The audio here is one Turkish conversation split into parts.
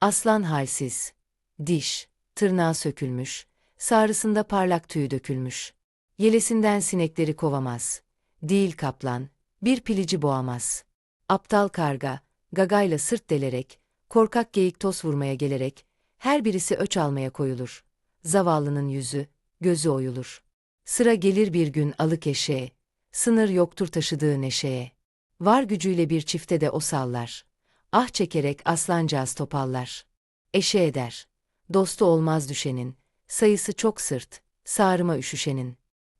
Aslan halsiz. Diş, tırnağı sökülmüş, sağrısında parlak tüyü dökülmüş. Yelesinden sinekleri kovamaz. Değil kaplan, bir pilici boğamaz. Aptal karga, gagayla sırt delerek, korkak geyik toz vurmaya gelerek, her birisi öç almaya koyulur. Zavallının yüzü, gözü oyulur. Sıra gelir bir gün alık eşeğe, sınır yoktur taşıdığı neşeye. Var gücüyle bir çifte de o sallar. Ah çekerek aslancağız topallar. Eşe eder. Dostu olmaz düşenin, sayısı çok sırt, sağrıma üşüşenin.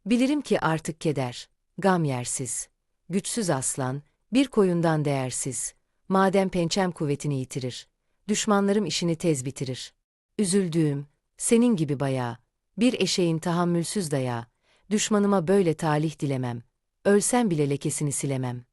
Bilirim ki artık keder, gam yersiz. Güçsüz aslan, bir koyundan değersiz. Madem pençem kuvvetini yitirir. Düşmanlarım işini tez bitirir. Üzüldüğüm, senin gibi bayağı, bir eşeğin tahammülsüz dayağı, düşmanıma böyle talih dilemem. Ölsem bile lekesini silemem.